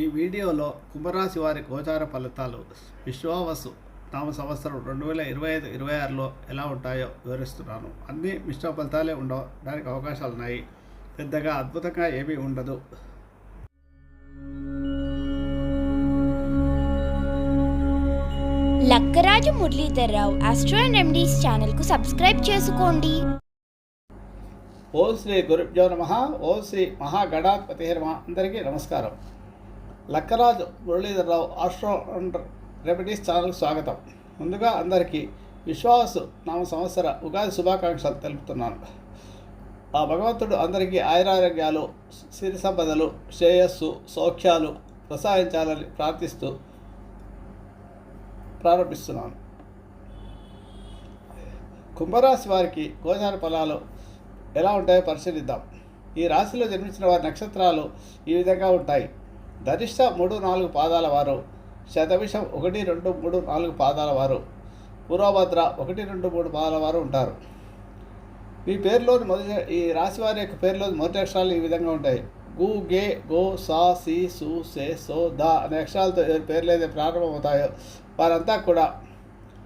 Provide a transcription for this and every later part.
ఈ వీడియోలో కుంభరాశి వారి గోచార ఫలితాలు విశ్వావసు నామ సంవత్సరం రెండు వేల ఇరవై ఐదు ఇరవై ఆరులో ఎలా ఉంటాయో వివరిస్తున్నాను. అన్ని మిశ్రమ ఫలితాలే ఉండడానికి అవకాశాలు ఉన్నాయి. పెద్దగా అద్భుతంగా ఏమీ ఉండదు. Lakkaraju Muralidhar Rao astro and remedies ఛానల్కు సబ్స్క్రైబ్ చేసుకోండి. ఓం శ్రీ గురుభ్యో నమ. ఓం శ్రీ మహాగణాధిపతి నమ అందరికీ నమస్కారం. Lakkaraju Muralidhara Rao astro and remedies ఛానల్కి స్వాగతం. ముందుగా అందరికీ విశ్వాసు నామ సంవత్సర ఉగాది శుభాకాంక్షలు తెలుపుతున్నాను. ఆ భగవంతుడు అందరికీ ఆయురారోగ్యాలు సిరి సంపదలు శ్రేయస్సు సౌఖ్యాలు ప్రసాదించాలని ప్రార్థిస్తూ ప్రారంభిస్తున్నాను. కుంభరాశి వారికి గోచార ఫలాలు ఎలా ఉంటాయో పరిశీలిద్దాం. ఈ రాశిలో జన్మించిన వారి నక్షత్రాలు ఈ విధంగా ఉంటాయి. ధనిష్ట మూడు నాలుగు పాదాల వారు శతవిషం ఒకటి రెండు మూడు నాలుగు పాదాల వారు పూర్వభద్ర ఒకటి రెండు మూడు పాదాల వారు ఉంటారు. ఈ పేరులోని మొదటి ఈ రాశి వారి యొక్క పేరులోని మొదటి అక్షరాలు ఈ విధంగా ఉంటాయి. గు గే గో సా సి సు సే సో ద అనే అక్షరాలతో ఎవరి పేర్లు ఏదైతే ప్రారంభమవుతాయో వారంతా కూడా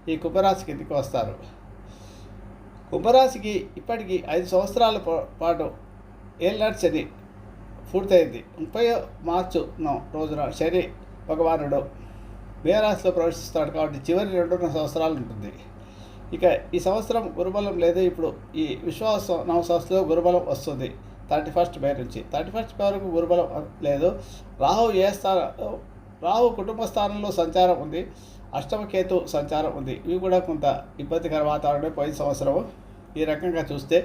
ఈ కుంభరాశి కిందికి వస్తారు. కుంభరాశికి ఇప్పటికీ ఐదు సంవత్సరాల పాటు ఏళ్ళనాటి శని పూర్తయింది. ముప్పై మార్చు రోజున శని భగవానుడు మేరాశిలో ప్రవేశిస్తాడు కాబట్టి చివరి రెండున్నర సంవత్సరాలు ఉంటుంది. ఇక ఈ సంవత్సరం గురుబలం లేదు. ఇప్పుడు ఈ విశ్వాస నవశాస్త్రంలో గురుబలం వస్తుంది. థర్టీ ఫస్ట్ మే నుంచి. థర్టీ ఫస్ట్ మే వరకు గురుబలం లేదు. రాహు ఏ స్థానం రాహు కుటుంబ స్థానంలో సంచారం ఉంది. అష్టమకేతు సంచారం ఉంది. ఇవి కూడా కొంత ఇబ్బందికర వాతావరణమే పోయిన సంవత్సరం ఈ రకంగా చూస్తే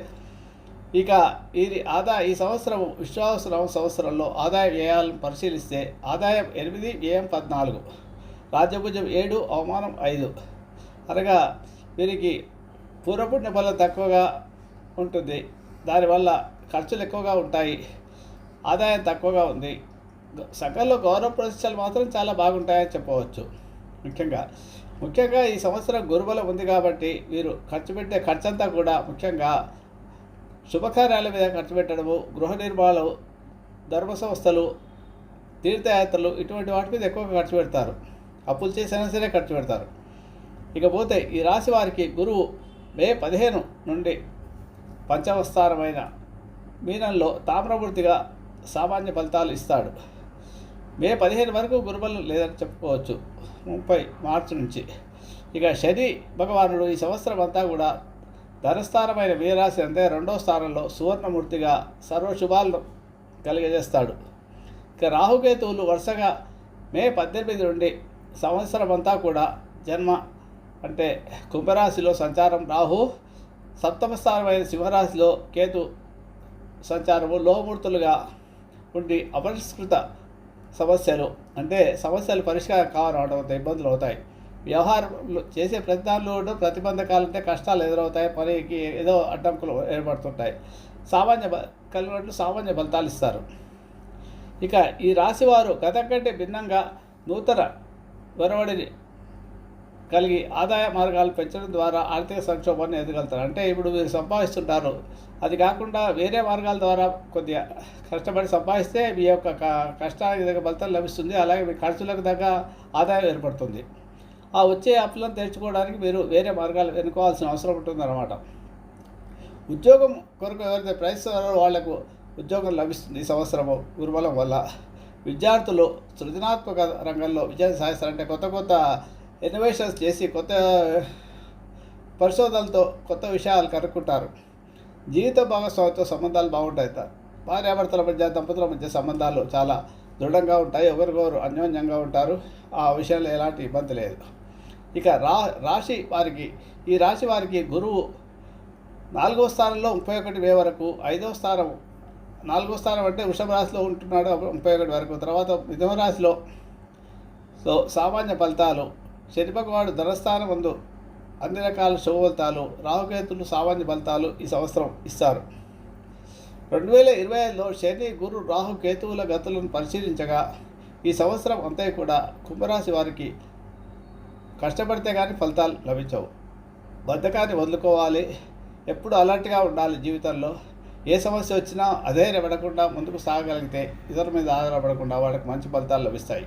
ఇక ఇది ఆదాయ ఈ సంవత్సరం విశ్వాస సంవత్సరంలో ఆదాయ వ్యయాలను పరిశీలిస్తే ఆదాయం ఎనిమిది వ్యయం పద్నాలుగు రాజ్యభుజం ఏడు అవమానం ఐదు. అనగా వీరికి పూర్వపుణ్య బలం తక్కువగా ఉంటుంది. దానివల్ల ఖర్చులు ఎక్కువగా ఉంటాయి. ఆదాయం తక్కువగా ఉంది. గ- గౌరవ ప్రతిష్టలు మాత్రం చాలా బాగుంటాయని చెప్పవచ్చు. ముఖ్యంగా ముఖ్యంగా ఈ సంవత్సరం గురుబలం ఉంది కాబట్టి వీరు ఖర్చు పెట్టే ఖర్చంతా కూడా ముఖ్యంగా శుభకార్యాల మీద ఖర్చు పెట్టడము గృహ నిర్మాణం ధర్మ సంస్థలు తీర్థయాత్రలు ఇటువంటి వాటి మీద ఎక్కువగా ఖర్చు పెడతారు. అప్పులు చేసినా సరే ఖర్చు పెడతారు. ఇకపోతే ఈ రాశి వారికి గురువు మే పదిహేను నుండి పంచమస్థానమైన మీనంలో తామ్రమూర్తిగా సామాన్య ఫలితాలు ఇస్తాడు. మే పదిహేను వరకు గురుబలం లేదని చెప్పుకోవచ్చు. ముప్పై మార్చి నుంచి. ఇక శని భగవానుడు ఈ సంవత్సరం అంతా కూడా ధనస్థానమైన వీరాశి అంటే రెండో స్థానంలో సువర్ణమూర్తిగా సర్వశుభాలను కలిగజేస్తాడు. ఇక రాహుకేతువులు వరుసగా మే పద్దెనిమిది నుండి సంవత్సరం అంతా కూడా జన్మ అంటే కుంభరాశిలో సంచారం. రాహు సప్తమ స్థానమైన సింహరాశిలో కేతు సంచారము. లోమూర్తులుగా ఉండి అపరిష్కృత సమస్యలు అంటే సమస్యలు పరిష్కారం కావడం ఇబ్బందులు అవుతాయి. వ్యవహారంలో చేసే ప్రతిదానిలోనూ ప్రతిబంధకాలు అంటే కష్టాలు ఎదురవుతాయి పనికి ఏదో అడ్డంకులు ఏర్పడుతుంటాయి. సామాన్య బ- కలిగినట్లు సామాన్య ఫలితాలు ఇస్తారు. ఇక ఈ రాశివారు గత కంటే భిన్నంగా నూతన వెరవడిని కలిగి ఆదాయ మార్గాలు పెంచడం ద్వారా ఆర్థిక సంక్షోభాన్ని ఎదగలుగుతారు. అంటే ఇప్పుడు మీరు సంపాదిస్తుంటారు. అది కాకుండా వేరే మార్గాల ద్వారా కొద్దిగా కష్టపడి సంపాదిస్తే మీ యొక్క కష్టానికి తగ్గ ఫలితం లభిస్తుంది. అలాగే మీ ఖర్చులకు తగ్గ ఆదాయం ఏర్పడుతుంది. ఆ వచ్చే అప్పులను తెచ్చుకోవడానికి మీరు వేరే మార్గాలు ఎన్నుకోవాల్సిన అవసరం ఉంటుందన్నమాట. ఉద్యోగం కొరకు ఎవరైతే ప్రయత్నిస్తున్నారో వాళ్ళకు ఉద్యోగం లభిస్తుంది ఈ సంవత్సరము గురుబలం వల్ల. విద్యార్థులు సృజనాత్మక రంగంలో విజయం సాధిస్తారంటే కొత్త కొత్త ఇన్నోవేషన్స్ చేసి కొత్త పరిశోధనలతో కొత్త విషయాలు కనుక్కుంటారు. జీవిత భాగస్వామితో సంబంధాలు బాగుంటాయి భార్యాభర్తల మధ్య దంపతుల మధ్య సంబంధాలు చాలా దృఢంగా ఉంటాయి. ఒకరికొకరు అన్యోన్యంగా ఉంటారు. ఆ విషయంలో ఎలాంటి ఇబ్బంది లేదు. ఇక రా రాశి వారికి ఈ రాశి వారికి గురువు నాలుగో స్థానంలో ముప్పై ఒకటి మే వరకు ఐదవ స్థానం నాలుగో స్థానం అంటే వృషభ రాశిలో ఉంటున్నాడు ముప్పై ఒకటి వరకు తర్వాత మిథున రాశిలో సో సామాన్య ఫలితాలు శని భగవాడు ధనస్థానం ముందు అన్ని రకాల శుభ ఫలితాలు రాహుకేతులు సామాన్య ఫలితాలు ఈ సంవత్సరం ఇస్తారు. రెండు వేల ఇరవై ఐదులో శని గురు రాహు కేతువుల గతులను పరిశీలించగా ఈ సంవత్సరం అంతే కూడా కుంభరాశి వారికి కష్టపడితే కానీ ఫలితాలు లభించవు. బద్ధకాన్ని వదులుకోవాలి. ఎప్పుడు అలర్ట్గా ఉండాలి జీవితంలో. ఏ సమస్య వచ్చినా అదే నిలబడకుండా ముందుకు సాగగలిగితే ఇతరుల మీద ఆధారపడకుండా వాళ్ళకి మంచి ఫలితాలు లభిస్తాయి.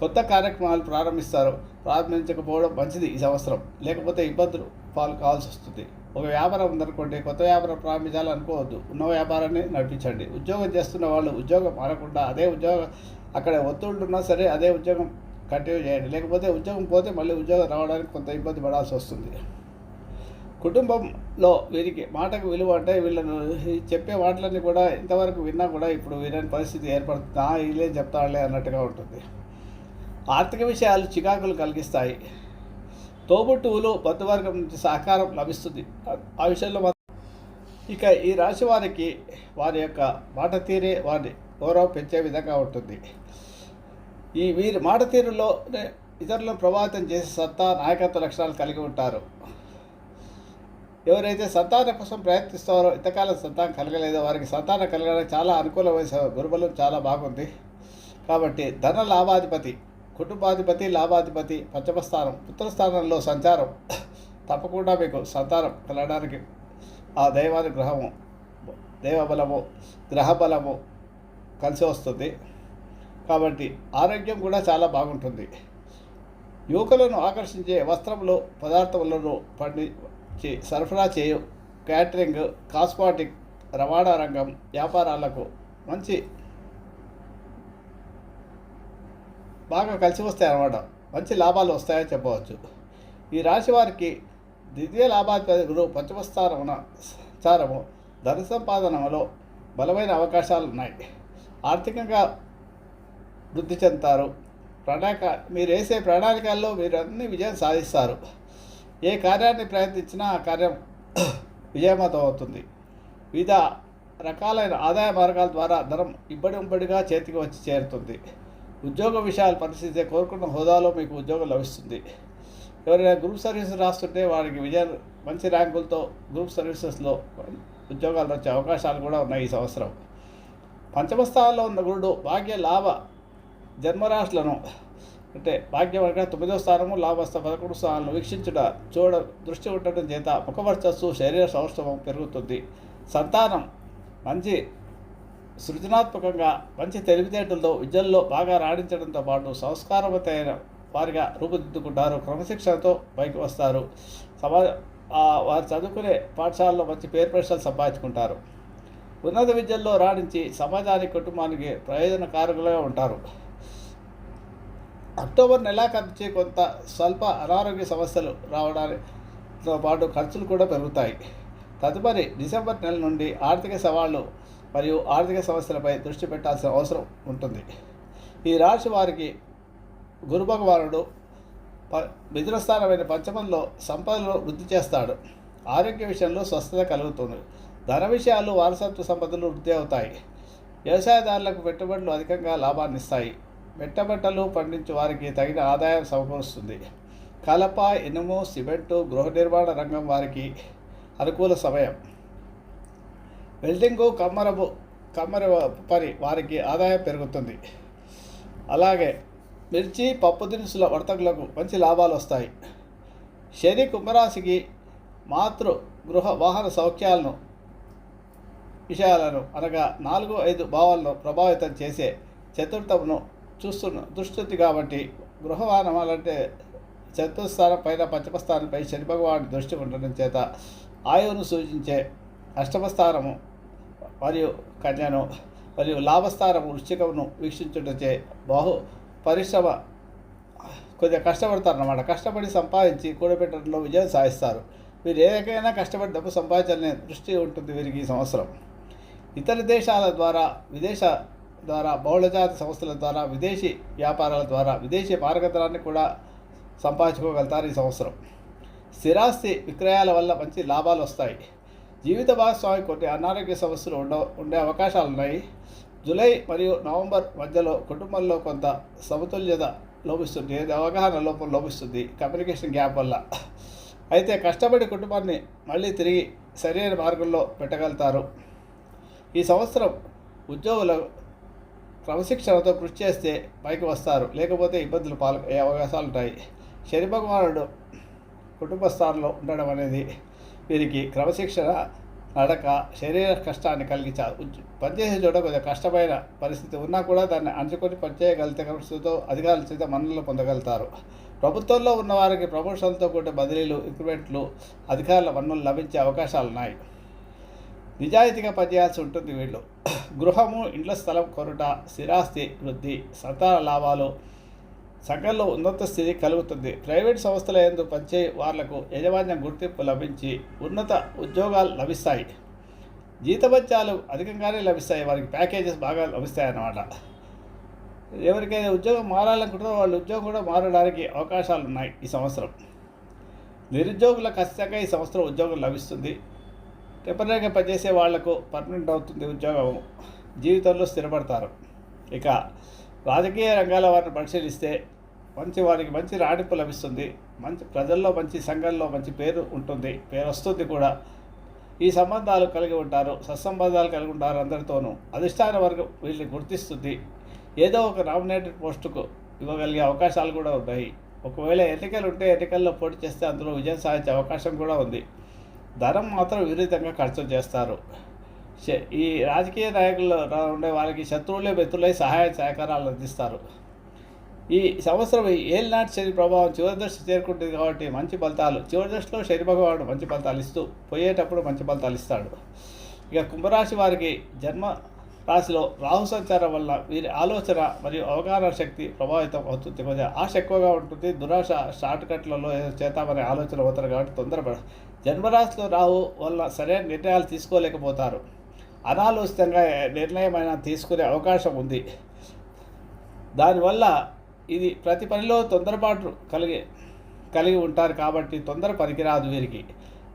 కొత్త కార్యక్రమాలు ప్రారంభిస్తారు. ప్రారంభించకపోవడం మంచిది ఈ సంవత్సరం. లేకపోతే ఇబ్బందులు పాలు కావాల్సి వస్తుంది. ఒక వ్యాపారం ఉందనుకోండి కొత్త వ్యాపారం ప్రారంభించాలనుకోవద్దు. ఉన్న వ్యాపారాన్ని నడిపించండి. ఉద్యోగం చేస్తున్న వాళ్ళు ఉద్యోగం మారకుండా అదే ఉద్యోగం అక్కడ ఒత్తిళ్ళు ఉన్నా సరే అదే ఉద్యోగం కంటిన్యూ చేయండి. లేకపోతే ఉద్యోగం పోతే మళ్ళీ ఉద్యోగం రావడానికి కొంత ఇబ్బంది పడాల్సి వస్తుంది. కుటుంబంలో వీరికి మాటకు విలువ అంటే వీళ్ళను చెప్పే మాటలన్నీ కూడా ఇంతవరకు విన్నా కూడా ఇప్పుడు వినని పరిస్థితి ఏర్పడుతుంది. వీళ్ళే చెప్తాడులే అన్నట్టుగా ఉంటుంది. ఆర్థిక విషయాలు చికాకులు కలిగిస్తాయి. తోబుట్టువులు బంధువర్గం నుంచి సహకారం లభిస్తుంది. ఆ- విషయంలో మాత్రం ఇక ఈ రాశి వారికి వారి యొక్క మాట తీరే వారి గౌరవం పెంచే విధంగా ఉంటుంది. ఈ వీరి మాట తీరులో ఇతరులను ప్రభావితం చేసే సత్తా నాయకత్వ లక్షణాలు కలిగి ఉంటారు. ఎవరైతే సంతానం కోసం ప్రయత్నిస్తారో ఇంతకాలం సంతానం కలగలేదో. వారికి సంతానం కలగడానికి చాలా అనుకూలమైన స- గురుబలం చాలా బాగుంది. కాబట్టి ధన లాభాధిపతి కుటుంబాధిపతి లాభాధిపతి పంచమస్థానం పుత్రస్థానంలో సంచారం. తప్పకుండా మీకు సంతానం కలగడానికి ఆ దైవానుగ్రహము దైవబలము గ్రహబలము కలిసి వస్తుంది. కాబట్టి ఆరోగ్యం కూడా చాలా బాగుంటుంది. యువకులను ఆకర్షించే వస్త్రంలో పదార్థములను పండించి సరఫరా చేయు క్యాటరింగ్ కాస్మాటిక్ రవాణా రంగం వ్యాపారాలకు మంచి బాగా కలిసి వస్తాయి అన్నమాట మంచి లాభాలు వస్తాయని చెప్పవచ్చు. ఈ రాశి వారికి ద్వితీయ లాభాధిపతి గురువు సంచారము ధన సంపాదనలో బలమైన అవకాశాలు ఉన్నాయి. ఆర్థికంగా వృద్ధి చెందుతారు. ప్రణాళిక మీరు వేసే ప్రణాళికల్లో మీరు అన్ని విజయం సాధిస్తారు. ఏ కార్యాన్ని ప్రయత్నించినా ఆ కార్యం విజయవంతం అవుతుంది వివిధ రకాలైన ఆదాయ మార్గాల ద్వారా ధనం ఇబ్బడి ఉబ్బడిగా చేతికి వచ్చి చేరుతుంది. ఉద్యోగ విషయాలు పరిస్థితి కోరుకున్న హోదాలో మీకు ఉద్యోగం లభిస్తుంది. ఎవరైనా గ్రూప్ సర్వీసెస్ రాస్తుంటే వారికి విజయ మంచి ర్యాంకులతో గ్రూప్ సర్వీసెస్లో ఉద్యోగాలు వచ్చే అవకాశాలు కూడా ఉన్నాయి ఈ సంవత్సరం. పంచమ స్థానంలో ఉన్న గురుడు భాగ్య లాభ జన్మరాశులను అంటే భాగ్యవర్గ తొమ్మిదో స్థానము లాభస్థ పదకొండు స్థానాలను వీక్షించుట చూడ దృష్టి ఉండటం చేత ముఖవర్చస్సు శరీర సౌష్ఠవం పెరుగుతుంది. సంతానం మంచి సృజనాత్మకంగా మంచి తెలివితేటలతో విద్యల్లో బాగా రాణించడంతో పాటు సంస్కారవతైన వారిగా రూపుదిద్దుకుంటారు. క్రమశిక్షణతో పైకి వస్తారు. సమా వారు చదువుకునే పాఠశాలలో మంచి పేరు ప్రశ్నలు సంపాదించుకుంటారు. ఉన్నత విద్యల్లో రాణించి సమాజానికి కుటుంబానికి ప్రయోజనకారకులుగా ఉంటారు. అక్టోబర్ నెలాఖర్చే కొంత స్వల్ప అనారోగ్య సమస్యలు రావడానితో పాటు ఖర్చులు కూడా పెరుగుతాయి. తదుపరి డిసెంబర్ నెల నుండి ఆర్థిక సవాళ్ళు మరియు ఆర్థిక సమస్యలపై దృష్టి పెట్టాల్సిన అవసరం ఉంటుంది. ఈ రాశి వారికి గురు భగవానుడు ప మిథునస్థానమైన పంచమంలో సంపదను వృద్ధి చేస్తాడు. ఆరోగ్య విషయంలో స్వస్థత కలుగుతుంది. ధన విషయాలు వారసత్వ సంపదలు వృద్ధి అవుతాయి. వ్యవసాయదారులకు పెట్టుబడులు అధికంగా లాభాన్నిస్తాయి. మెట్టబట్టలు పండించే వారికి తగిన ఆదాయం సమకూరుస్తుంది. కలప ఇనుము సిమెంటు గృహ నిర్మాణ రంగం వారికి అనుకూల సమయం. వెల్డింగు కమ్మరము కమ్మర పని వారికి ఆదాయం పెరుగుతుంది. అలాగే మిర్చి పప్పు దినుసుల వర్తకులకు మంచి లాభాలు వస్తాయి. శని కుంభరాశికి మాతృ గృహ వాహన సౌఖ్యాలను విషయాలను అనగా నాలుగు ఐదు భావాలను ప్రభావితం చేసే చతుర్థమును చూస్తున్న దృష్టి కాబట్టి గృహవాహనాలంటే చతుర్థస్థానం పైన పంచమ స్థానంపై శని భగవాని దృష్టి ఉండడం చేత ఆయువును సూచించే అష్టమస్థానము మరియు కన్యను మరియు లాభస్థానము వృశ్చికమును వీక్షించుటచే బహు పరిశ్రమ కొద్దిగా కష్టపడతారు అన్నమాట కష్టపడి సంపాదించి కూడబెట్టడంలో విజయం సాధిస్తారు. వీరు ఏదైనా కష్టపడి డబ్బు సంపాదించాలనే దృష్టి ఉంటుంది వీరికి ఈ సంవత్సరం. ఇతర దేశాల ద్వారా విదేశ ద్వారా బహుళజాతి సంస్థల ద్వారా విదేశీ వ్యాపారాల ద్వారా విదేశీ మార్గదరాన్ని కూడా సంపాదించుకోగలుగుతారు ఈ సంవత్సరం. స్థిరాస్తి విక్రయాల వల్ల మంచి లాభాలు వస్తాయి. జీవిత భాగస్వామి కొన్ని అనారోగ్య సమస్యలు ఉండ ఉండే అవకాశాలు ఉన్నాయి. జూలై మరియు నవంబర్ మధ్యలో కుటుంబంలో కొంత సమతుల్యత లోపిస్తుంది. అవగాహన లోపం లోపిస్తుంది కమ్యూనికేషన్ గ్యాప్ వల్ల. అయితే కష్టపడి కుటుంబాన్ని మళ్ళీ తిరిగి సరైన మార్గంలో పెట్టగలుగుతారు. ఈ సంవత్సరం ఉద్యోగులు క్రమశిక్షణతో కృషి చేస్తే పైకి వస్తారు. లేకపోతే ఇబ్బందులు పాలు అయ్యే అవకాశాలు ఉంటాయి. శని భగవానుడు కుటుంబ స్థానంలో ఉండడం అనేది వీరికి క్రమశిక్షణ నడక శరీర కష్టాన్ని కలిగించా పనిచేసే చోట కొంచెం కష్టమైన పరిస్థితి ఉన్నా కూడా దాన్ని అంచుకొని పనిచేయగలిగితే పరిస్థితితో అధికారుల చేత మన్నలు పొందగలుగుతారు. ప్రభుత్వంలో ఉన్న వారికి ప్రమోషన్లతో కూడిన బదిలీలు ఇంక్రిమెంట్లు అధికారుల మన్నులు లభించే అవకాశాలు ఉన్నాయి. నిజాయితీగా పనిచేయాల్సి ఉంటుంది వీళ్ళు. గృహము ఇండ్ల స్థలం కొరుట స్థిరాస్తి వృద్ధి సంతాన లాభాలు సంఘంలో ఉన్నత స్థితి కలుగుతుంది. ప్రైవేట్ సంస్థల ఎందు పనిచే వాళ్ళకు యజమాన్యం గుర్తింపు లభించి ఉన్నత ఉద్యోగాలు లభిస్తాయి. జీతభత్యాలు అధికంగానే లభిస్తాయి. వారికి ప్యాకేజెస్ బాగా లభిస్తాయి అన్నమాట ఎవరికైనా ఉద్యోగం మారాలనుకుంటున్నా వాళ్ళ ఉద్యోగం కూడా మారడానికి అవకాశాలు ఉన్నాయి ఈ సంవత్సరం. నిరుద్యోగులకు ఖచ్చితంగా ఈ సంవత్సరం ఉద్యోగం లభిస్తుంది. టెంపరీగా పనిచేసే వాళ్ళకు పర్మనెంట్ అవుతుంది ఉద్యోగం. జీవితంలో స్థిరపడతారు. ఇక రాజకీయ రంగాల వారిని పరిశీలిస్తే మంచి వారికి మంచి రాణింపు లభిస్తుంది. మంచి ప్రజల్లో మంచి సంఘంలో మంచి పేరు ఉంటుంది. పేరు వస్తుంది కూడా. ఈ సంబంధాలు కలిగి ఉంటారు. సత్సంబంధాలు కలిగి ఉంటారు అందరితోనూ. అధిష్టాన వర్గం వీళ్ళని గుర్తిస్తుంది. ఏదో ఒక నామినేటెడ్ పోస్టుకు ఇవ్వగలిగే అవకాశాలు కూడా ఉన్నాయి ఒకవేళ ఎన్నికలు ఉంటే ఎన్నికల్లో పోటీ చేస్తే అందులో విజయం సాధించే అవకాశం కూడా ఉంది. ధనం మాత్రం విపరీతంగా ఖర్చు చేస్తారు. ఈ రాజకీయ నాయకులు ఉండే వారికి శత్రువులే మిత్రులై సహాయ సహకారాలు అందిస్తారు. ఈ సంవత్సరం ఈ ఏలినాటి శని ప్రభావం చివరి దశ చేరుకుంటుంది కాబట్టి మంచి ఫలితాలు. చివరి దశలో శని భగవానుడు మంచి ఫలితాలు ఇస్తూ పోయేటప్పుడు మంచి ఫలితాలు ఇస్తాడు. ఇక కుంభరాశి వారికి జన్మ రాశిలో రాహు సంచారం వల్ల వీరి ఆలోచన మరియు అవగాహన శక్తి ప్రభావితం అవుతుంది. కొద్దిగా ఆశ ఎక్కువగా ఉంటుంది. దురాశ షార్ట్ కట్లలో ఏదో చేద్దామనే ఆలోచన అవుతారు కాబట్టి తొందరపడ జన్మరాశిలో రావు వల్ల సరైన నిర్ణయాలు తీసుకోలేకపోతారు. అనాలోచితంగా నిర్ణయమైన తీసుకునే అవకాశం ఉంది. దానివల్ల ఇది ప్రతి పనిలో తొందరపాటు కలిగి కలిగి ఉంటారు కాబట్టి తొందర పనికిరాదు వీరికి.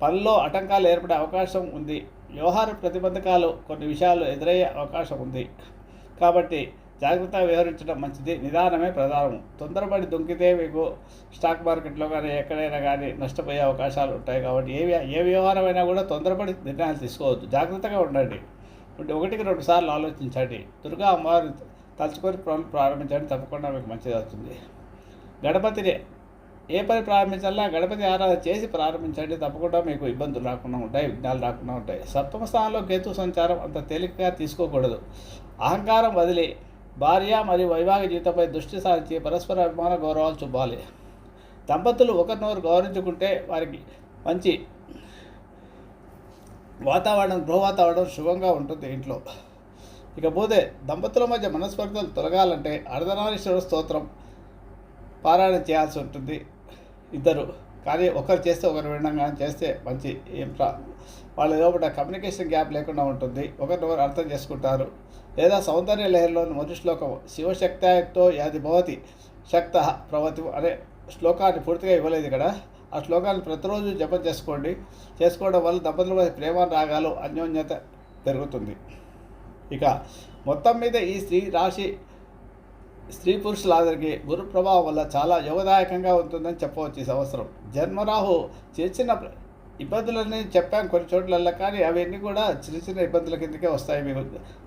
పనిలో ఆటంకాలు ఏర్పడే అవకాశం ఉంది. వ్యవహార ప్రతిబంధకాలు కొన్ని విషయాలు ఎదురయ్యే అవకాశం ఉంది. కాబట్టి జాగ్రత్తగా వ్యవహరించడం మంచిది. నిదానమే ప్రధానం. తొందరపడి దొంగితే మీకు స్టాక్ మార్కెట్లో కానీ ఎక్కడైనా కానీ నష్టపోయే అవకాశాలు ఉంటాయి కాబట్టి ఏ ఏ వ్యవహారమైనా కూడా తొందరపడి నిర్ణయాలు తీసుకోవద్దు. జాగ్రత్తగా ఉండండి. ఒకటికి రెండు సార్లు ఆలోచించండి. దుర్గా అమ్మవారిని తలుచుకొని ప్రారంభించండి. తప్పకుండా మీకు మంచిది అవుతుంది. గణపతిని ఏ పని ప్రారంభించాలన్నా గణపతి ఆరాధన చేసి ప్రారంభించండి. తప్పకుండా మీకు ఇబ్బందులు రాకుండా ఉంటాయి విఘ్నాలు రాకుండా ఉంటాయి. సప్తమ స్థానంలో కేతు సంచారం అంత తేలికగా తీసుకోకూడదు. అహంకారం వదిలి భార్య మరియు వైవాహిక జీవితంపై దృష్టి సారించి పరస్పర అభిమాన గౌరవాలు చూపాలి. దంపతులు ఒకరినొకరు గౌరవించుకుంటే వారికి మంచి వాతావరణం గృహ వాతావరణం శుభంగా ఉంటుంది ఇంట్లో. ఇకపోతే దంపతుల మధ్య మనస్పర్ధలు తొలగాలంటే అర్ధనారీశ్వర స్తోత్రం పారాయణ చేయాల్సి ఉంటుంది. ఇద్దరు కానీ ఒకరు చేస్తే ఒకరు వినంగా చేస్తే మంచి ఏం ప్రా వాళ్ళ లోపల కమ్యూనికేషన్ గ్యాప్ లేకుండా ఉంటుంది. ఒకరినొకరు అర్థం చేసుకుంటారు. లేదా సౌందర్య లహరిలోని మొదటి శ్లోకం శివశక్తాయుక్తో యాది భవతి శక్త ప్రవతి అనే శ్లోకాన్ని పూర్తిగా ఇవ్వలేదు ఇక్కడ. ఆ శ్లోకాన్ని ప్రతిరోజు జపం చేసుకోండి. చేసుకోవడం వల్ల దంపతుల మధ్య ప్రేమ రాగాలు అన్యోన్యత పెరుగుతుంది. ఇక మొత్తం మీద ఈ స్త్రీ రాశి స్త్రీ పురుషులందరికీ గురు ప్రభావం వల్ల చాలా యోగదాయకంగా ఉంటుందని చెప్పవచ్చు ఈ సంవత్సరం. జన్మరాహు చేసిన చిన్న ఇబ్బందులన్నీ చెప్పాం కొన్ని చోట్లల్లో కానీ అవన్నీ కూడా చిన్న చిన్న ఇబ్బందుల కిందకే వస్తాయి. మీకు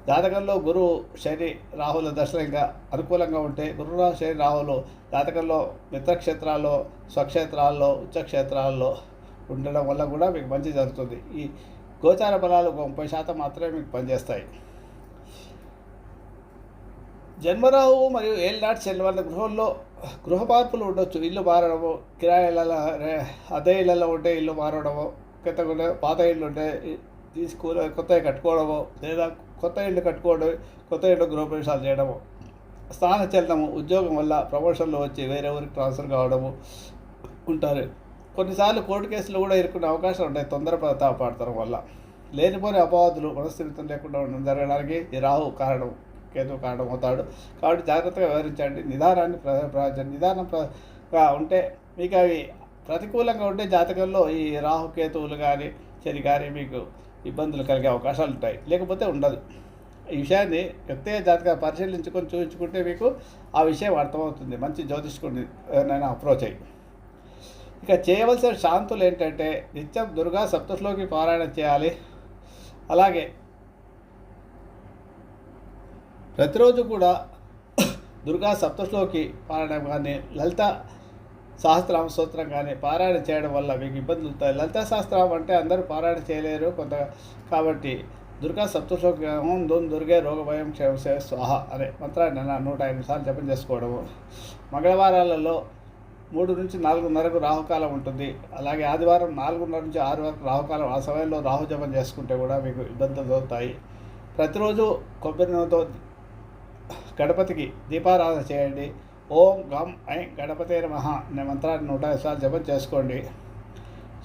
జాతకంలో గురు శని రాహుల దశలు ఇంకా అనుకూలంగా ఉంటే గురు శని రాహులు జాతకంలో మిత్రక్షేత్రాల్లో స్వక్షేత్రాల్లో ఉచ్చక్షేత్రాల్లో ఉండడం వల్ల కూడా మీకు మంచి జరుగుతుంది. ఈ గోచార బలాలు ఒక ముప్పై శాతం మాత్రమే మీకు పనిచేస్తాయి. జన్మరావు మరియు ఏళ్ళనాటి శని వల్ల గృహంలో గృహ మార్పులు ఉండొచ్చు. ఇల్లు మారడము కిరాయిలలో అదే ఇళ్ళలో ఉంటే ఇల్లు మారడము కొత్త కొత్త పాత ఇల్లు ఉంటే తీసుకుని కొత్తవి కట్టుకోవడము లేదా కొత్త ఇల్లు కట్టుకోవడం కొత్త ఇల్లు గృహప్రవేశాలు చేయడము స్థాన చలనము ఉద్యోగం వల్ల ప్రమోషన్లు వచ్చి వేరే ఊరికి ట్రాన్స్ఫర్ కావడము ఉంటారు. కొన్నిసార్లు కోర్టు కేసులు కూడా ఇరుక్కునే అవకాశాలు ఉంటాయి. తొందరపడతా పడతాం వల్ల. లేనిపోని అపవాదులు మనస్థిమితం లేకుండా ఉండడం జరగడానికి ఈ రాహు కారణం. కేతు కారణమవుతాడు కాబట్టి జాగ్రత్తగా వ్యవహరించండి. నిదానాన్ని ప్ర ప్ర- నిదానం ఉంటే మీకు అవి ప్రతికూలంగా ఉంటే జాతకంలో ఈ రాహు కేతువులు కానీ శని కానీ మీకు ఇబ్బందులు కలిగే అవకాశాలు ఉంటాయి. లేకపోతే ఉండదు. ఈ విషయాన్ని వ్యక్తిగత జాతక పరిశీలించుకొని చూపించుకుంటే మీకు ఆ విషయం అర్థమవుతుంది. మంచి జ్యోతిష్కుడిని ఎవరినైనా అప్రోచ్ అయ్యి. ఇక చేయవలసిన శాంతులు ఏంటంటే నిత్యం దుర్గా సప్తశ్లోకి పారాయణ చేయాలి. అలాగే ప్రతిరోజు కూడా దుర్గా సప్తశ్లోకి పారాయణం కానీ లలిత సహస్రనామ సూత్రం కానీ పారాయణ చేయడం వల్ల మీకు ఇబ్బందులు ఉంటాయి. లలితా సహస్రం అంటే అందరూ పారాయణ చేయలేరు కొంత కాబట్టి దుర్గా సప్తశ్లోకం దున్ దుర్గే రోగభయం క్షేమ సేవ స్వాహ అనే మంత్రాన్ని నూట ఐదు సార్లు జపం చేసుకోవడము. మంగళవారాలలో మూడు నుంచి నాలుగున్నరకు రాహుకాలం ఉంటుంది. అలాగే ఆదివారం నాలుగున్నర నుంచి ఆరు వరకు రాహుకాలం ఆ సమయంలో రాహు జపం చేసుకుంటే కూడా మీకు ఇబ్బందులు దొరుకుతాయి ప్రతిరోజు కొబ్బరి నూనెతో గణపతికి దీపారాధన చేయండి. ఓం గం ఐ గణపతే నమ అనే మంత్రాన్ని నూట ఐదు సార్లు జపం చేసుకోండి.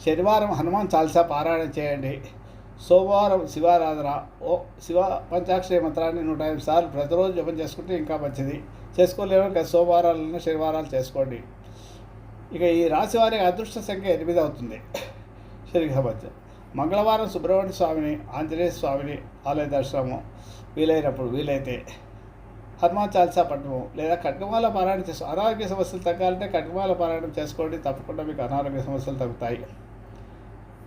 శనివారం హనుమాన్ చాలీసా పారాయణ చేయండి. సోమవారం శివారాధన ఓ శివ పంచాక్షరి మంత్రాన్ని నూట ఐదు సార్లు ప్రతిరోజు జపం చేసుకుంటే ఇంకా మంచిది. చేసుకోలేము కదా సోమవారాలను శనివారాలు చేసుకోండి. ఇక ఈ రాశి వారి అదృష్ట సంఖ్య ఎనిమిది అవుతుంది. శనికి సంబంధించి మంగళవారం సుబ్రహ్మణ్య స్వామిని ఆంజనేయ స్వామిని ఆలయ దర్శనము వీలైనప్పుడు వీలైతే హనుమాన్ చాలీసా పట్టణము లేదా ఖడ్గమాల పారాయణ చేసు అనారోగ్య సమస్యలు తగ్గాలంటే ఖడ్గమాల పారాయణం చేసుకోండి తప్పకుండా మీకు అనారోగ్య సమస్యలు తగ్గుతాయి.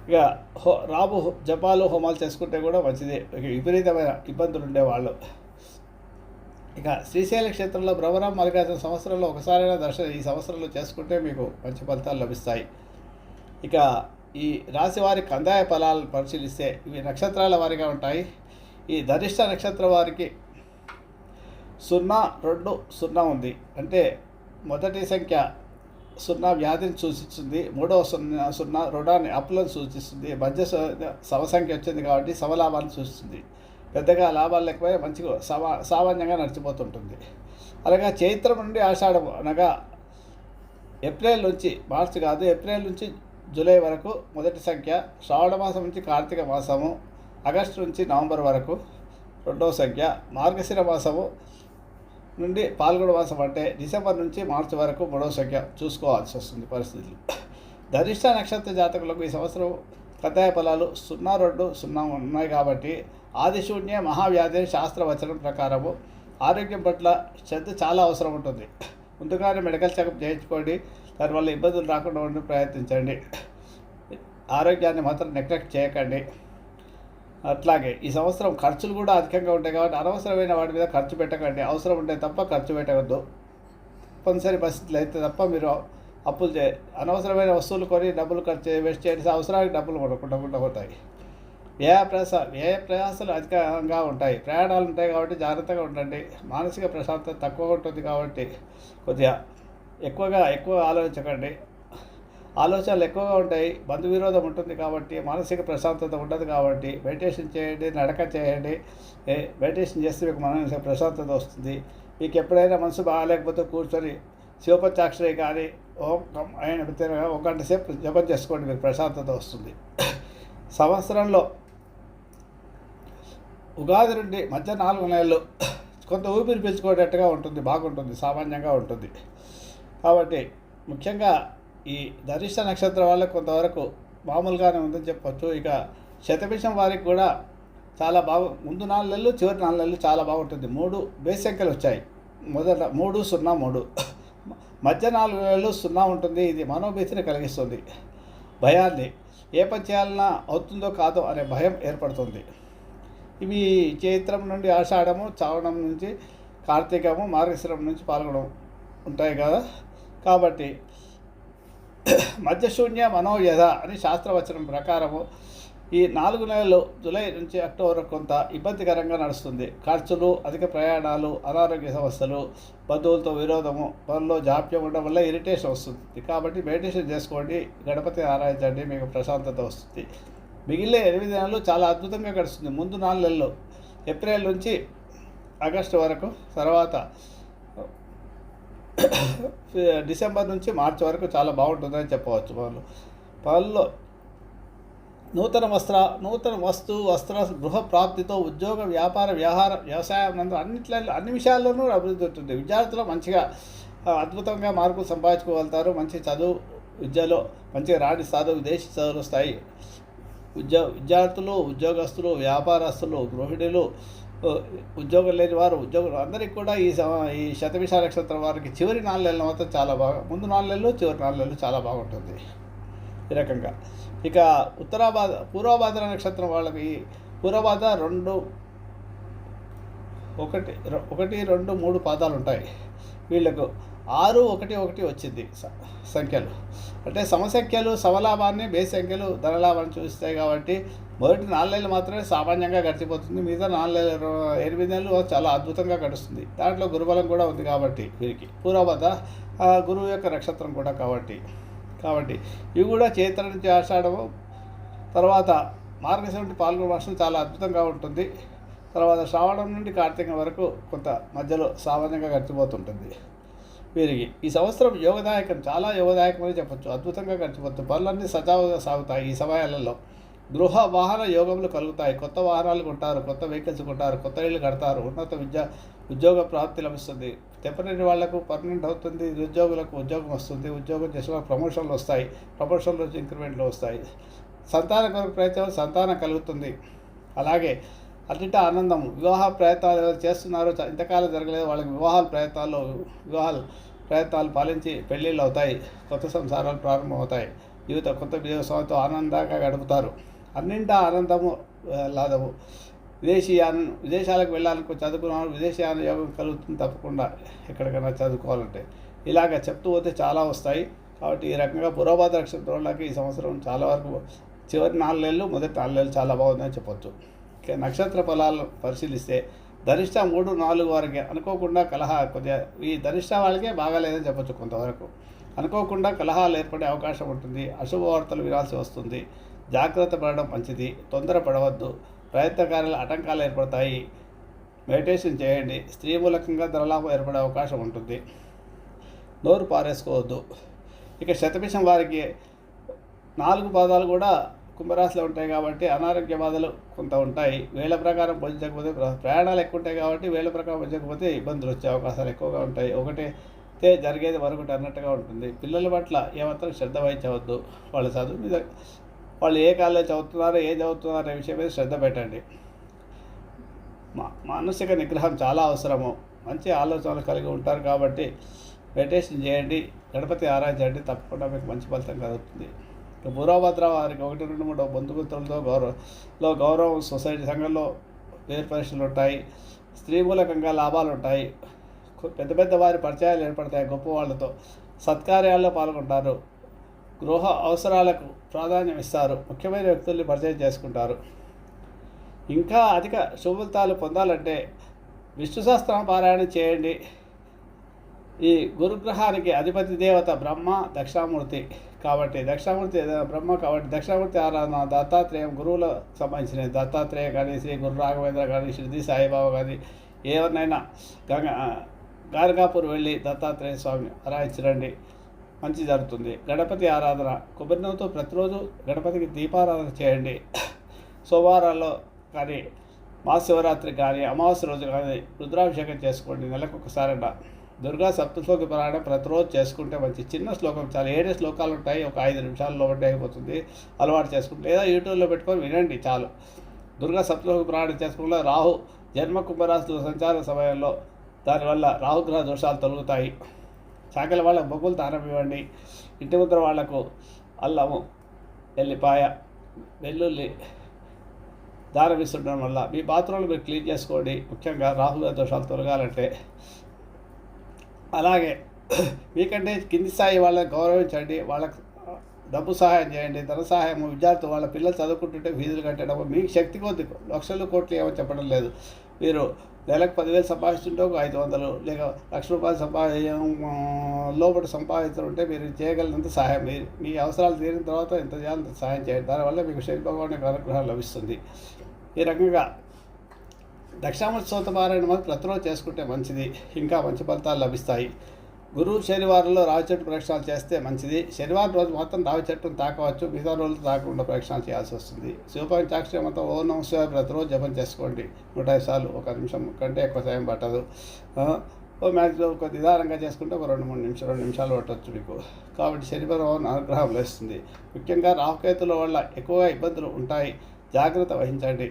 ఇక హో రాబు జపాలు హోమాలు చేసుకుంటే కూడా మంచిదే. ఇక విపరీతమైన ఇబ్బందులు ఉండేవాళ్ళు. ఇక శ్రీశైల క్షేత్రంలో భ్రమరాం మల్లికార్జున సంవత్సరంలో ఒకసారైనా దర్శనం ఈ సంవత్సరంలో చేసుకుంటే మీకు మంచి ఫలితాలు లభిస్తాయి. ఇక ఈ రాశి వారి కందాయ ఫలాలను పరిశీలిస్తే ఇవి నక్షత్రాల వారిగా ఉంటాయి. ఈ ధనిష్ట నక్షత్రం వారికి సున్నా రెండు సున్నా ఉంది. అంటే మొదటి సంఖ్య సున్నా వ్యాధిని సూచిస్తుంది. మూడవ సున్నా సున్నా రుణాన్ని అప్పులను సూచిస్తుంది. మధ్య స- సమసంఖ్య వచ్చింది కాబట్టి సమలాభాన్ని సూచిస్తుంది. పెద్దగా లాభాలు లేకపోయినా మంచిగా సమా సామాన్యంగా నడిచిపోతుంటుంది. అలాగే చైత్రం నుండి ఆషాఢం అనగా ఏప్రిల్ నుంచి మార్చి కాదు ఏప్రిల్ నుంచి జూలై వరకు మొదటి సంఖ్య శ్రావణ మాసం నుంచి కార్తీక మాసము ఆగస్టు నుంచి నవంబర్ వరకు రెండవ సంఖ్య మార్గశిర మాసము నుండి పాల్గొన మాసం అంటే డిసెంబర్ నుంచి మార్చి వరకు మూడవ సంఖ్య చూసుకోవాల్సి వస్తుంది పరిస్థితులు. ధనిష్ట నక్షత్ర జాతకులకు ఈ సంవత్సరం కథాయ ఫలాలు సున్నా రెండు సున్నా ఉన్నాయి కాబట్టి ఆదిశూన్య మహావ్యాధి శాస్త్రవచనం ప్రకారము ఆరోగ్యం పట్ల శ్రద్ధ చాలా అవసరం ఉంటుంది. ముందుగానే మెడికల్ చెకప్ చేయించుకోండి. దానివల్ల ఇబ్బందులు రాకుండా ఉండి ప్రయత్నించండి. ఆరోగ్యాన్ని మాత్రం నెగ్లెక్ట్ చేయకండి. అట్లాగే ఈ సంవత్సరం ఖర్చులు కూడా అధికంగా ఉంటాయి కాబట్టి అనవసరమైన వాటి మీద ఖర్చు పెట్టకండి. అవసరం ఉంటే తప్ప ఖర్చు పెట్టవద్దు. తప్పనిసరి పరిస్థితులు అయితే తప్ప మీరు అప్పులు చే అనవసరమైన వస్తువులు కొని డబ్బులు ఖర్చు వేస్ట్ చేసి అవసరానికి డబ్బులు కొనకుండా పోతాయి. వ్యయ ప్రయాస వ్యయ ప్రయాసాలు అధికంగా ఉంటాయి. ప్రయాణాలు ఉంటాయి కాబట్టి జాగ్రత్తగా ఉండండి. మానసిక ప్రశాంతత తక్కువ ఉంటుంది కాబట్టి కొద్దిగా ఎక్కువగా ఎక్కువ ఆలోచించకండి. ఆలోచనలు ఎక్కువగా ఉంటాయి బంధు విరోధం ఉంటుంది కాబట్టి మానసిక ప్రశాంతత ఉండదు కాబట్టి మెడిటేషన్ చేయండి నడక చేయండి మెడిటేషన్ చేస్తే మీకు మానసిక ప్రశాంతత వస్తుంది. మీకు ఎప్పుడైనా మనసు బాగాలేకపోతే కూర్చొని శివపంచాక్షరి కానీ ఓం ఆయన అయిన ఒక గంట సేపు జపం చేసుకోండి మీకు ప్రశాంతత వస్తుంది. సంవత్సరంలో ఉగాది నుండి మధ్య నాలుగు నెలలు కొంత ఊపిరి పీల్చుకోవటట్టుగా ఉంటుంది బాగుంటుంది సామాన్యంగా ఉంటుంది. కాబట్టి ముఖ్యంగా ఈ ధనిష్ట నక్షత్రం వాళ్ళకు కొంతవరకు మామూలుగానే ఉందని చెప్పొచ్చు. ఇక శతభిషం వారికి కూడా చాలా బాగు ముందు నాలుగు నెలలు చివరి నాలుగు నెలలు చాలా బాగుంటుంది. మూడు బేస్ సంఖ్యలు వచ్చాయి. మొదట మూడు సున్నా మూడు. మధ్య నాలుగు నెలలు సున్నా ఉంటుంది. ఇది మనోభీతిని కలిగిస్తుంది. భయాన్ని ఏ పని చేయాలన్నా అవుతుందో కాదో అనే భయం ఏర్పడుతుంది. ఇవి చైత్రం నుండి ఆషాఢము చావడం నుంచి కార్తీకము మార్గశిరం నుంచి పాల్గొనడం ఉంటాయి కదా. కాబట్టి మధ్యశూన్య మనోవ్యధ అని శాస్త్రవచనం ప్రకారము ఈ నాలుగు నెలలు జూలై నుంచి అక్టోబర్ కొంత ఇబ్బందికరంగా నడుస్తుంది. ఖర్చులు అధిక ప్రయాణాలు అనారోగ్య సమస్యలు బంధువులతో విరోధము పనుల్లో జాప్యం ఉండడం వల్ల ఇరిటేషన్ వస్తుంది. కాబట్టి మెడిటేషన్ చేసుకోండి గణపతి ఆరాధించండి మీకు ప్రశాంతత వస్తుంది. మిగిలిన ఎనిమిది నెలలు చాలా అద్భుతంగా గడుస్తుంది. ముందు నాలుగు నెలలు ఏప్రిల్ నుంచి ఆగస్టు వరకు తర్వాత డిసెంబర్ నుంచి మార్చి వరకు చాలా బాగుంటుందని చెప్పవచ్చు వాళ్ళు. పనుల్లో నూతన వస్త్ర నూతన వస్తు వస్త్ర గృహ ప్రాప్తితో ఉద్యోగ వ్యాపార వ్యవహార వ్యవసాయం నందు అన్నిట్లో అన్ని విషయాల్లోనూ అభివృద్ధి ఉంటుంది. విద్యార్థులు మంచిగా అద్భుతంగా మార్కులు సంపాదించుకోగలుగుతారు. మంచి చదువు విద్యలో మంచిగా రాణిస్తారు విదేశీ చదువులు వస్తాయి. విద్య విద్యార్థులు ఉద్యోగస్తులు వ్యాపారస్తులు గృహిణులు ఉద్యోగం లేని వారు ఉద్యోగులు అందరికీ కూడా ఈ ఈ శతభిష నక్షత్రం వారికి చివరి నాలుగు నెలలు మాత్రం చాలా బాగా ముందు నాలుగు నెలలు చివరి నాలుగు నెలలు చాలా బాగుంటుంది. ఈ రకంగా. ఇక ఉత్తరాబాద పూర్వభాద్ర నక్షత్రం వాళ్ళకి పూర్వభాద రెండు ఒకటి ఒకటి రెండు మూడు పాదాలు ఉంటాయి. వీళ్ళకు ఆరు ఒకటి ఒకటి వచ్చింది స- సంఖ్యలు. అంటే సమసంఖ్యలు సమలాభాన్ని బేస్ సంఖ్యలు ధనలాభాన్ని చూస్తాయి కాబట్టి మొదటి నాలుగు నెలలు మాత్రమే సామాన్యంగా గడిచిపోతుంది. మిగతా నాలుగు నెలలు ఎనిమిది నెలలు చాలా అద్భుతంగా గడుస్తుంది. దాంట్లో గురుబలం కూడా ఉంది కాబట్టి వీరికి. పూర్వబద్ధ గురువు యొక్క నక్షత్రం కూడా కాబట్టి కాబట్టి ఇవి కూడా చైత్ర నుంచి ఆషాఢము తర్వాత మార్గశిర నుండి పాల్గొన వర్షం చాలా అద్భుతంగా ఉంటుంది. తర్వాత శ్రావణం నుండి కార్తీకం వరకు కొంత మధ్యలో సామాన్యంగా గడిచిపోతుంటుంది. పెరిగి. ఈ సంవత్సరం యోగదాయకం చాలా యోగదాయకమని చెప్పచ్చు. చెప్పొచ్చు అద్భుతంగా గడిచిపోతుంది పనులన్నీ సజావుగా సాగుతాయి ఈ సమయాలలో. గృహ వాహన యోగములు కలుగుతాయి. కొత్త వాహనాలు కొంటారు కొత్త వెహికల్స్ కొంటారు కొత్త ఇళ్ళు కడతారు. ఉన్నత విద్య ఉద్యోగ ప్రాప్తి లభిస్తుంది. టెంపరీ వాళ్ళకు పర్మనెంట్ అవుతుంది. నిరుద్యోగులకు ఉద్యోగం వస్తుంది. ఉద్యోగం చేసిన ప్రమోషన్లు వస్తాయి. ప్రమోషన్లు వచ్చి ఇంక్రిమెంట్లు వస్తాయి. సంతాన కొరకు ప్రయత్నం సంతానం కలుగుతుంది. అలాగే అన్నింటి ఆనందం వివాహ ప్రయత్నాలు ఎవరు చేస్తున్నారో ఇంతకాలం జరగలేదు. వాళ్ళకి వివాహాల ప్రయత్నాల్లో వివాహాలు ప్రయత్నాలు పాలించి పెళ్ళిళ్ళు అవుతాయి. కొత్త సంసారాలు ప్రారంభమవుతాయి. యువత కొత్త జీవసంతో ఆనందంగా గడుపుతారు. అన్నింటా ఆనందము లాదము విదేశీయానం విదేశాలకు వెళ్ళాలనుకో చదువుకున్నాను విదేశీయాన యోగం కలుగుతుంది తప్పకుండా ఎక్కడికైనా చదువుకోవాలంటే. ఇలాగ చెప్తూ పోతే చాలా వస్తాయి. కాబట్టి ఈ రకంగా పురోభాద నక్షత్రంలోకి ఈ సంవత్సరం చాలా వరకు చివరి నాలుగు నెలలు మొదటి నాలుగు నెలలు చాలా బాగుందని చెప్పొచ్చు. నక్షత్ర ఫలాలను పరిశీలిస్తే ధనిష్ట మూడు నాలుగు వరకే అనుకోకుండా కలహ కొద్దిగా ఈ ధనిష్ట వాళ్ళకే బాగాలేదని చెప్పొచ్చు కొంతవరకు. అనుకోకుండా కలహాలు ఏర్పడే అవకాశం ఉంటుంది. అశుభ వార్తలు వినాల్సి వస్తుంది. జాగ్రత్త పడడం మంచిది. తొందర పడవద్దు. ప్రయత్నకారులు ఆటంకాలు ఏర్పడతాయి. మెడిటేషన్ చేయండి. స్త్రీ మూలకంగా ధనలాభం ఏర్పడే అవకాశం ఉంటుంది. నోరు పారేసుకోవద్దు. ఇక శతభిషం వారికి నాలుగు పాదాలు కూడా కుంభరాశిలో ఉంటాయి కాబట్టి అనారోగ్య బాధలు కొంత ఉంటాయి. వేల ప్రకారం భోజించకపోతే ప్రయాణాలు ఎక్కువ ఉంటాయి కాబట్టి వేల ప్రకారం భోజించకపోతే ఇబ్బందులు వచ్చే అవకాశాలు ఎక్కువగా ఉంటాయి. ఒకటే తే జరిగేది మరొకటి అన్నట్టుగా ఉంటుంది. పిల్లల పట్ల ఏమాత్రం శ్రద్ధ వహించవద్దు. వాళ్ళ చదువు మీద వాళ్ళు ఏ కాలేజ్ చదువుతున్నారో ఏ చదువుతున్నారో అనే విషయం మీద శ్రద్ధ పెట్టండి. మా మానసిక నిగ్రహం చాలా అవసరము. మంచి ఆలోచనలు కలిగి ఉంటారు కాబట్టి మెడిటేషన్ చేయండి. గణపతి ఆరాధించండి. తప్పకుండా మీకు మంచి ఫలితం కలుగుతుంది. ఇక పూర్వభద్ర వారికి ఒకటి రెండు మూడు బంధుమిత్రులతో గౌరవలో గౌరవం సొసైటీ సంఘంలో పేరు ఉంటాయి. స్త్రీ మూలకంగా లాభాలు ఉంటాయి. పెద్ద పెద్ద వారి పరిచయాలు ఏర్పడతాయి గొప్ప వాళ్ళతో. సత్కార్యాల్లో పాల్గొంటారు. గృహ అవసరాలకు ప్రాధాన్యం ఇస్తారు. ముఖ్యమైన వ్యక్తుల్ని పరిచయం చేసుకుంటారు. ఇంకా అధిక శుభఫలితాలు పొందాలంటే విష్ణు సహస్రం పారాయణ చేయండి. ఈ గురుగ్రహానికి అధిపతి దేవత బ్రహ్మ దక్షిణామూర్తి. కాబట్టి దక్షిణామూర్తి బ్రహ్మ కాబట్టి దక్షిణామూర్తి ఆరాధన దత్తాత్రేయం గురువులకు సంబంధించిన దత్తాత్రేయ కానీ శ్రీ గురు రాఘవేంద్ర కానీ షిర్ది సాయిబాబా కానీ ఎవరినైనా గంగా గార్గాపూర్ వెళ్ళి దత్తాత్రేయ స్వామిని ఆరాధించరండి మంచి జరుగుతుంది. గణపతి ఆరాధన కొబ్బరినూతో ప్రతిరోజు గణపతికి దీపారాధన చేయండి. సోమవారాల్లో కానీ మహాశివరాత్రి కానీ అమావాస్య రోజు కానీ రుద్రాభిషేకం చేసుకోండి. నెలకు ఒకసారైనా దుర్గా సప్తశ్లోకి పారాయణం ప్రతిరోజు చేసుకుంటే మంచి చిన్న శ్లోకం చాలా. ఏడే శ్లోకాలు ఉంటాయి. ఒక ఐదు నిమిషాల్లో ఒకటి అయిపోతుంది. అలవాటు చేసుకుంటే లేదా యూట్యూబ్లో పెట్టుకొని వినండి చాలు. దుర్గా సప్తశ్లోకి పారాయణం చేసుకుంటే రాహు జన్మ కుంభరాశుల సంచార సమయంలో దానివల్ల రాహుగ్రహ దోషాలు తొలుగుతాయి. చాకలి వాళ్ళకు బొగ్గులు దానం ఇవ్వండి. ఇంటి ముద్ర వాళ్ళకు అల్లము ఎల్లిపాయ వెల్లుల్లి దారంభిస్తుండడం వల్ల మీ బాత్రూంలు మీరు క్లీన్ చేసుకోండి. ముఖ్యంగా రాహుల దోషాలు తొలగాలంటే అలాగే మీకంటే కింది స్థాయి వాళ్ళని గౌరవించండి వాళ్ళకు డబ్బు సహాయం చేయండి ధన సహాయం విద్యార్థులు వాళ్ళ పిల్లలు చదువుకుంటుంటే ఫీజులు కట్టడం మీకు శక్తి కొద్ది లక్షలు కోట్లు ఏమో చెప్పడం లేదు. మీరు నెలకు పదివేలు సంపాదిస్తుంటే ఒక ఐదు వందలు లేక లక్ష రూపాయలు సంపాదించ లోపల సంపాదిస్తుంటే మీరు చేయగలిగినంత సహాయం. మీరు మీ అవసరాలు తీరిన తర్వాత ఎంత చేయాలంత సహాయం చేయండి. దానివల్ల మీకు శని భగవాన్ యొక్క అనుగ్రహం లభిస్తుంది. ఈ రకంగా దక్షిణామూర్తి సోత పారాయణ ప్రతిరోజు చేసుకుంటే మంచిది. ఇంకా మంచి ఫలితాలు లభిస్తాయి. గురువు శనివారంలో రావి చెట్టు ప్రదక్షిణాలు చేస్తే మంచిది. శనివారం రోజు మాత్రం రావి చెట్టును తాకవచ్చు. మిగతా రోజులు తాకకుండా ప్రదక్షిణాలు చేయాల్సి వస్తుంది. శివపంచాక్షరి మొత్తం ఓ నమ శివాయ ప్రతిరోజు జపం చేసుకోండి. నూట సార్లు ఒక నిమిషం కంటే ఎక్కువ సమయం పట్టదు. ఓ మ్యాక్సిమం ఒక నిదానంగా చేసుకుంటే ఒక రెండు మూడు నిమిషాలు రెండు నిమిషాలు పట్టవచ్చు మీకు. కాబట్టి శనివారం అనుగ్రహం లభిస్తుంది. ముఖ్యంగా రాహుకేతుల వల్ల ఎక్కువగా ఇబ్బందులు ఉంటాయి. జాగ్రత్త వహించండి.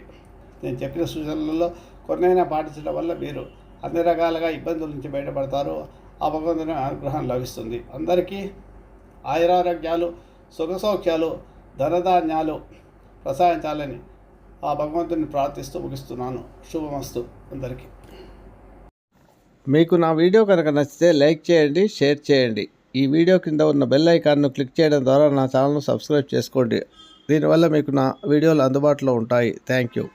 నేను చెప్పిన సూచనలలో కొన్నైనా పాటించడం వల్ల మీరు అన్ని రకాలుగా ఇబ్బందుల నుంచి బయటపడతారు. ఆ భగవంతుని అనుగ్రహం లభిస్తుంది. అందరికీ ఆయురారోగ్యాలు సుఖసౌఖ్యాలు ధనధాన్యాలు ప్రసాదించాలని ఆ భగవంతుని ప్రార్థిస్తూ ముగిస్తున్నాను. శుభమస్తు అందరికీ. మీకు నా వీడియో కనుక నచ్చితే లైక్ చేయండి షేర్ చేయండి. ఈ వీడియో కింద ఉన్న బెల్ ఐకాన్ను క్లిక్ చేయడం ద్వారా నా ఛానల్ను సబ్స్క్రైబ్ చేసుకోండి. దీనివల్ల మీకు నా వీడియోలు అందుబాటులో ఉంటాయి. Thank you.